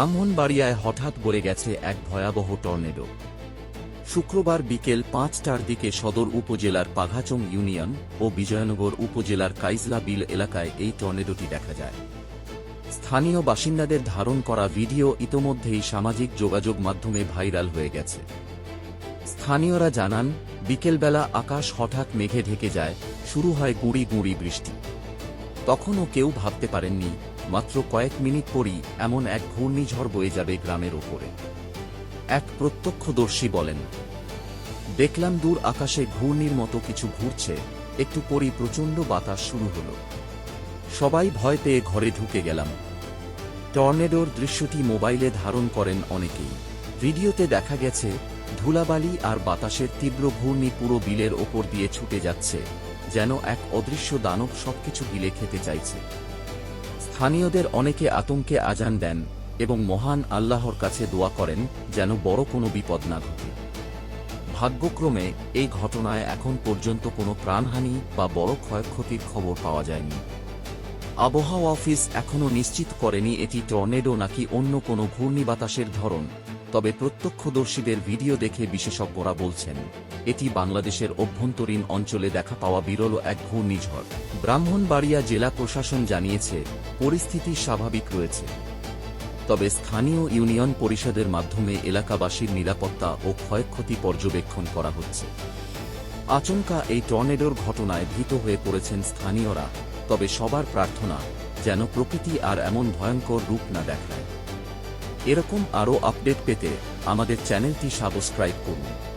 ব্রাহ্মণবাড়িয়ায় হঠাৎ গড়ে গেছে এক ভয়াবহ টর্নেডো। শুক্রবার বিকেল পাঁচটার দিকে সদর উপজেলার পাঘাচং ইউনিয়ন ও বিজয়নগর উপজেলার কাইজলা বিল এলাকায় এই টর্নেডোটি দেখা যায়। স্থানীয় বাসিন্দাদের ধারণ করা ভিডিও ইতোমধ্যেই সামাজিক যোগাযোগ মাধ্যমে ভাইরাল হয়ে গেছে। স্থানীয়রা জানান, বিকেলবেলা আকাশ হঠাৎ মেঘে ঢেকে যায়, শুরু হয় গুঁড়ি গুঁড়ি বৃষ্টি। তখনও কেউ ভাবতে পারেননি মাত্র কয়েক মিনিট পরই এমন এক ঘূর্ণিঝড় বয়ে যাবে গ্রামের ওপরে। এক প্রত্যক্ষদর্শী বলেন, দেখলাম দূর আকাশে ঘূর্ণির মতো কিছু ঘুরছে। একটু পরই প্রচণ্ড বাতাস শুরু হলো। সবাই ভয় পেয়ে ঘরে ঢুকে গেলাম। টর্নেডোর দৃশ্যটি মোবাইলে ধারণ করেন অনেকেই। ভিডিওতে দেখা গেছে, ধুলাবালি আর বাতাসের তীব্র ঘূর্ণি পুরো বিলের ওপর দিয়ে ছুটে যাচ্ছে, যেন এক অদৃশ্য দানব সবকিছু গিলে খেতে চাইছে। স্থানীয়দের অনেকে আতঙ্কে আজান দেন এবং মহান আল্লাহর কাছে দোয়া করেন যেন বড় কোনো বিপদ না ঘটে। ভাগ্যক্রমে এই ঘটনায় এখন পর্যন্ত কোনো প্রাণহানি বা বড় ক্ষয়ক্ষতির খবর পাওয়া যায়নি। আবহাওয়া অফিস এখনও নিশ্চিত করেনি এটি টর্নেডো নাকি অন্য কোনো ঘূর্ণিবাতাসের ধরন। তবে প্রত্যক্ষদর্শীদের ভিডিও দেখে বিশেষজ্ঞরা বলছেন, এটি বাংলাদেশের অভ্যন্তরীণ অঞ্চলে দেখা পাওয়া বিরল এক ঘূর্ণিঝড়। ব্রাহ্মণবাড়িয়া জেলা প্রশাসন জানিয়েছে, পরিস্থিতি স্বাভাবিক রয়েছে। তবে স্থানীয় ইউনিয়ন পরিষদের মাধ্যমে এলাকাবাসীর নিরাপত্তা ও ক্ষয়ক্ষতি পর্যবেক্ষণ করা হচ্ছে। আচমকা এই টর্নেডোর ঘটনায় ভীত হয়ে পড়েছেন স্থানীয়রা, তবে সবার প্রার্থনা যেন প্রকৃতি আর এমন ভয়ঙ্কর রূপ না দেখায়। এরকম আরও আপডেট পেতে আমাদের চ্যানেলটি সাবস্ক্রাইব করুন।